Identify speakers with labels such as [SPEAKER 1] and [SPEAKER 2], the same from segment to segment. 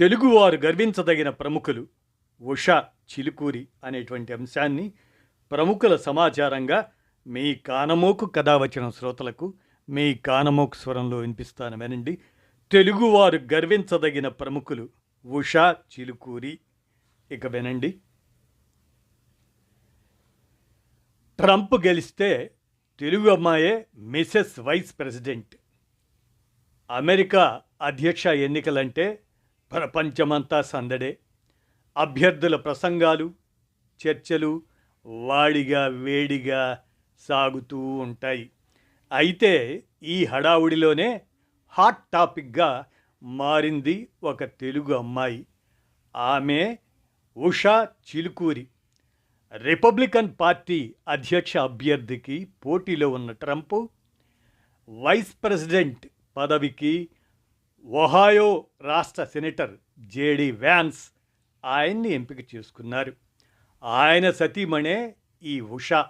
[SPEAKER 1] తెలుగువారు గర్వించదగిన ప్రముఖులు. ఉషా చిలుకూరి అనేటువంటి అంశాన్ని ప్రముఖుల సమాచారంగా మీ కానమోకు కథ వచ్చిన శ్రోతలకు మీ కానమోకు స్వరంలో వినిపిస్తాను వినండి. తెలుగువారు గర్వించదగిన ప్రముఖులు ఉషా చిలుకూరి. ఇక వినండి. ట్రంప్ గెలిస్తే తెలుగు అమ్మాయే మిసెస్ వైస్ ప్రెసిడెంట్. అమెరికా అధ్యక్ష ఎన్నికలంటే ప్రపంచమంతా సందడే. అభ్యర్థుల ప్రసంగాలు చర్చలు వాడిగా వేడిగా సాగుతూ ఉంటాయి. అయితే ఈ హడావుడిలోనే హాట్ టాపిక్గా మారింది ఒక తెలుగు అమ్మాయి. ఆమె ఉషా చిలుకూరి. రిపబ్లికన్ పార్టీ అధ్యక్ష అభ్యర్థికి పోటీలో ఉన్న ట్రంప్ వైస్ ప్రెసిడెంట్ పదవికి ఒహాయో రాష్ట్ర సెనేటర్ జేడి వ్యాన్స్ ఆయన్ని ఎంపిక చేసుకున్నారు. ఆయన సతీమణే ఈ ఉషా.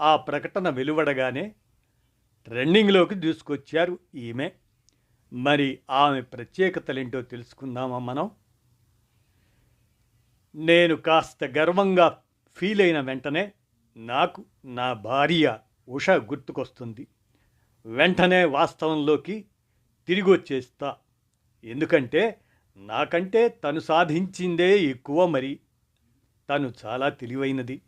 [SPEAKER 1] ఆ ప్రకటన వెలువడగానే ట్రెండింగ్లోకి దూసుకొచ్చారు ఈమె. మరి ఆమె ప్రత్యేకతలేంటో తెలుసుకుందామా మనం? నేను కాస్త గర్వంగా ఫీల్ అయిన వెంటనే నాకు నా భార్య ఉష గుర్తుకొస్తుంది. వెంటనే వాస్తవంలోకి తిరిగి వచ్చేస్తా ఎందుకంటే నాకంటే తను సాధించిందే ఎక్కువ మరి. తను చాలా తెలివైనది.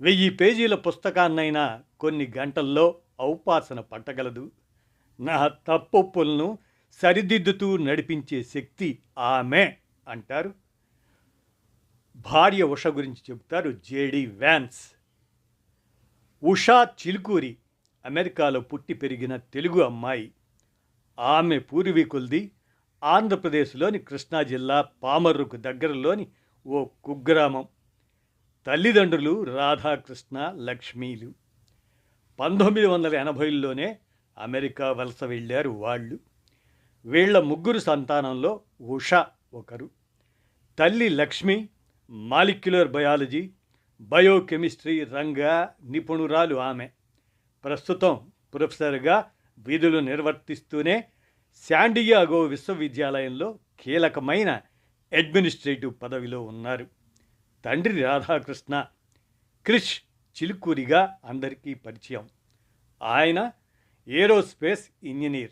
[SPEAKER 1] వెయ్యి పేజీల పుస్తకాన్నైనా కొన్ని గంటల్లో ఔపాసన పట్టగలదు. నా తప్పొప్పులను సరిదిద్దుతూ నడిపించే శక్తి ఆమె అంటారు. భార్య ఉష గురించి చెబుతారు జేడి వ్యాన్స్. ఉషా చిలుకూరి అమెరికాలో పుట్టి పెరిగిన తెలుగు అమ్మాయి. ఆమె పూర్వీకులది ఆంధ్రప్రదేశ్లోని కృష్ణా జిల్లా పామర్రుకు దగ్గరలోని ఓ కుగ్రామం. తల్లిదండ్రులు రాధాకృష్ణ లక్ష్మీలు. పంతొమ్మిది వందల ఎనభైలోనే అమెరికా వలస వెళ్ళారు వాళ్ళు. వీళ్ళ ముగ్గురు సంతానంలో ఉష ఒకరు. తల్లి లక్ష్మి మాలిక్యులర్ బయాలజీ బయోకెమిస్ట్రీ రంగ నిపుణురాలు ఆమె. ప్రస్తుతం ప్రొఫెసర్గా విధులు నిర్వర్తిస్తూనే శాండియాగో విశ్వవిద్యాలయంలో కీలకమైన అడ్మినిస్ట్రేటివ్ పదవిలో ఉన్నారు. తండ్రి రాధాకృష్ణ క్రిష్ చిలుకూరిగా అందరికీ పరిచయం. ఆయన aerospace engineer.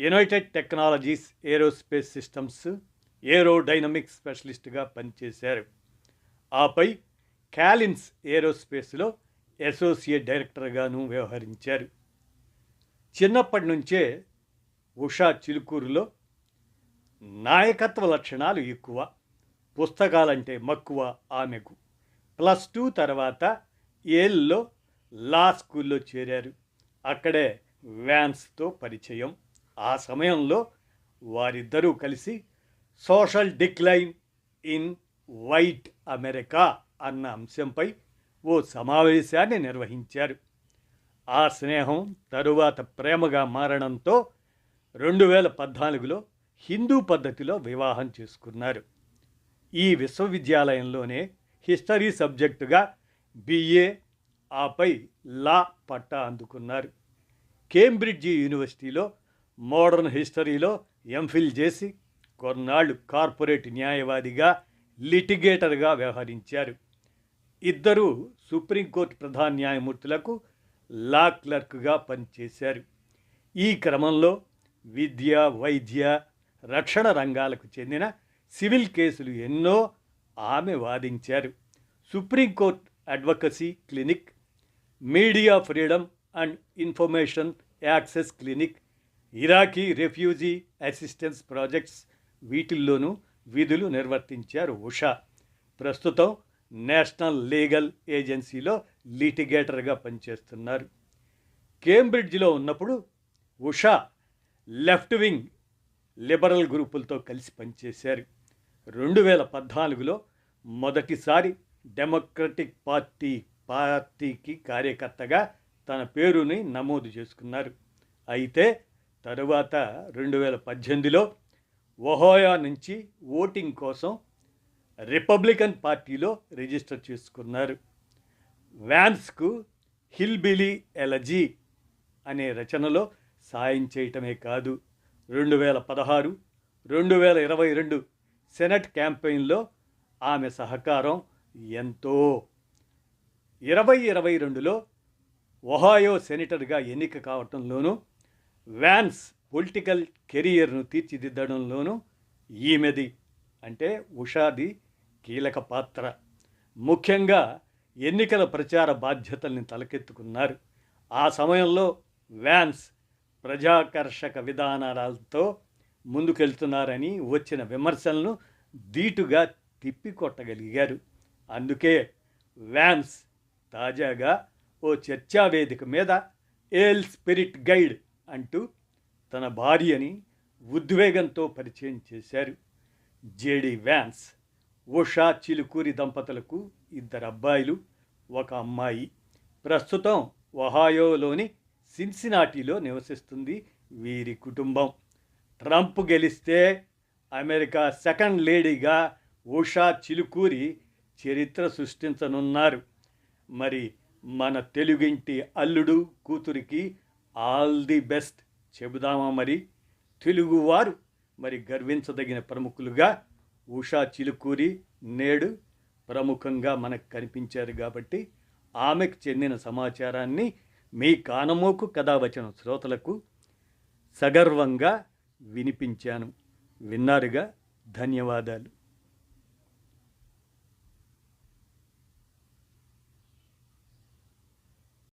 [SPEAKER 1] United Technologies aerospace systems aerodynamics స్పెషలిస్ట్గా పనిచేశారు. ఆపై క్యాలిన్స్ ఏరోస్పేస్లో అసోసియేట్ డైరెక్టర్గాను వ్యవహరించారు. చిన్నప్పటి నుంచే ఉషా చిలుకూరులో నాయకత్వ లక్షణాలు ఎక్కువ పుస్తకాలంటే మక్కువ ఆమెకు. ప్లస్ టూ తర్వాత ఏళ్ళలో లా స్కూల్లో చేరారు. అక్కడే వ్యాన్స్తో పరిచయం. ఆ సమయంలో వారిద్దరూ కలిసి social decline in white America అన్న అంశంపై ఓ సమావేశాన్ని నిర్వహించారు. ఆ స్నేహం తరువాత ప్రేమగా మారడంతో రెండు వేల పద్నాలుగులో హిందూ పద్ధతిలో వివాహం చేసుకున్నారు. ఈ విశ్వవిద్యాలయంలోనే హిస్టరీ సబ్జెక్టుగా బిఏ ఆపై లా పట్టా అందుకున్నారు. కేంబ్రిడ్జి యూనివర్సిటీలో మోడర్న్ హిస్టరీలో ఎంఫిల్ చేసి కొన్నాళ్ళు కార్పొరేట్ న్యాయవాదిగా లిటిగేటర్గా వ్యవహరించారు. ఇద్దరు సుప్రీంకోర్టు ప్రధాన న్యాయమూర్తులకు లా క్లర్క్గా పనిచేశారు. ఈ క్రమంలో విద్య వైద్య రక్షణ రంగాలకు చెందిన సివిల్ కేసులు ఎన్నో ఆమె వాదించారు. Supreme Court advocacy clinic media freedom and information access clinic Iraqi refugee assistance projects వీటిల్లోనూ విధులు నిర్వర్తించారు ఉషా. ప్రస్తుతం నేషనల్ లీగల్ ఏజెన్సీలో లిటిగేటర్గా పనిచేస్తున్నారు. కేంబ్రిడ్జ్లో ఉన్నప్పుడు ఉషా లెఫ్ట్ వింగ్ లిబరల్ గ్రూపులతో కలిసి పనిచేశారు. రెండు వేల పద్నాలుగులో మొదటిసారి డెమోక్రటిక్ పార్టీ పార్టీకి కార్యకర్తగా తన పేరుని నమోదు చేసుకున్నారు. అయితే తరువాత రెండు వేల పద్దెనిమిదిలో ఒహోయా నుంచి ఓటింగ్ కోసం రిపబ్లికన్ పార్టీలో రిజిస్టర్ చేసుకున్నారు. వ్యాన్స్కు హిల్బిలీ ఎలజీ అనే రచనలో సాయం చేయటమే కాదు. రెండు వేల పదహారు రెండు వేల ఇరవై రెండు సెనెట్ క్యాంపెయిన్లో ఆమె సహకారం ఎంతో. ఇరవై ఇరవై రెండులో ఒహాయో సెనేటర్గా ఎన్నిక కావటంలోనూ వ్యాన్స్ పొలిటికల్ కెరియర్ను తీర్చిదిద్దడంలోనూ ఈమెది అంటే ఉషాది కీలక పాత్ర. ముఖ్యంగా ఎన్నికల ప్రచార బాధ్యతల్ని తలకెత్తుకున్నారు. ఆ సమయంలో వ్యాన్స్ ప్రజాకర్షక విధానాలతో ముందుకెళ్తున్నారని వచ్చిన విమర్శలను ధీటుగా తిప్పికొట్టగలిగారు. అందుకే వ్యాన్స్ తాజాగా ఓ చర్చా వేదిక మీద ఏల్ స్పిరిట్ గైడ్ అంటూ తన భార్యని ఉద్వేగంతో పరిచయం చేశారు. జేడి వ్యాన్స్ ఉషా చిలుకూరి దంపతులకు ఇద్దరు అబ్బాయిలు ఒక అమ్మాయి. ప్రస్తుతం ఒహాయోలోని సిన్సినాటిలో నివసిస్తుంది వీరి కుటుంబం. ట్రంప్ గెలిస్తే అమెరికా సెకండ్ లేడీగా ఉషా చిలుకూరి చరిత్ర సృష్టించనున్నారు. మరి మన తెలుగింటి అల్లుడు కూతురికి ఆల్ ది బెస్ట్ చెబుదామా మరి? తెలుగువారు మరి గర్వించదగిన ప్రముఖులుగా ఉషా చిలుకూరి నేడు ప్రముఖంగా మనకు కనిపించారు కాబట్టి ఆమెకు చెందిన సమాచారాన్ని మీ కానమోకు కథావచన శ్రోతలకు సగర్వంగా వినిపించాను. విన్నారుగా? ధన్యవాదాలు.